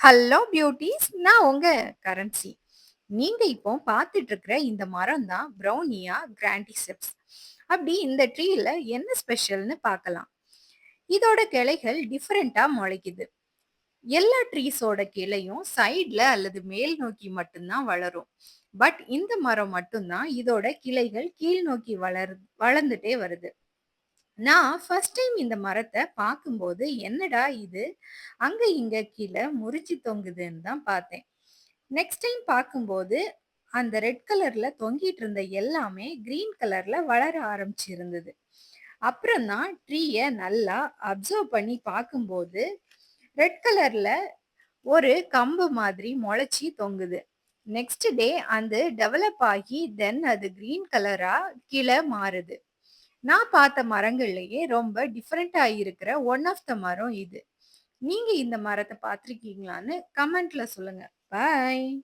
Hello beauties நான் உங்க currency நீங்க இப்போ பார்த்துட்டு இருக்கிற இந்த மரம் தான் ப்ரௌனியா கிராண்டிசெப்ஸ் அப்படி இந்த ட்ரீல என்ன ஸ்பெஷல்னு பார்க்கலாம். இதோட கிளைகள் டிஃப்ரெண்டா முளைக்குது. எல்லா ட்ரீஸோட கிளையும் சைட்ல அல்லது மேல் நோக்கி மட்டும்தான் வளரும். பட் இந்த மரம் மட்டும்தான் இதோட கிளைகள் கீழ் நோக்கி வளர் வளர்ந்துட்டே வருது. நான் ஃபர்ஸ்ட் டைம் இந்த மரத்தை பார்க்கும்போது என்னடா இது? அங்க இங்க கீழே முறிச்சு தொங்குதுன்னு தான் பார்த்தேன் நெக்ஸ்ட் டைம் பார்க்கும்போது அந்த ரெட் கலர்ல தொங்கிட்டு இருந்த எல்லாமே கிரீன் கலர்ல வளர ஆரம்பிச்சிருந்தது. அப்புறம் தான் ட்ரீயை நல்லா அப்சர்வ் பண்ணி பார்க்கும்போது ரெட் கலர்ல ஒரு கம்பு மாதிரி முளைச்சி தொங்குது. நெக்ஸ்ட் டே அந்த டெவலப் ஆகி தென் அது கிரீன் கலரா கீழே மாறுது. நான் பார்த்த மரங்கள்லயே ரொம்ப டிஃப்ரெண்டா இருக்கிற ஒன் ஆஃப் த மரம் இது. நீங்க இந்த மரத்தை பார்த்திருக்கீங்களான்னு கமெண்ட்ல சொல்லுங்க. பாய்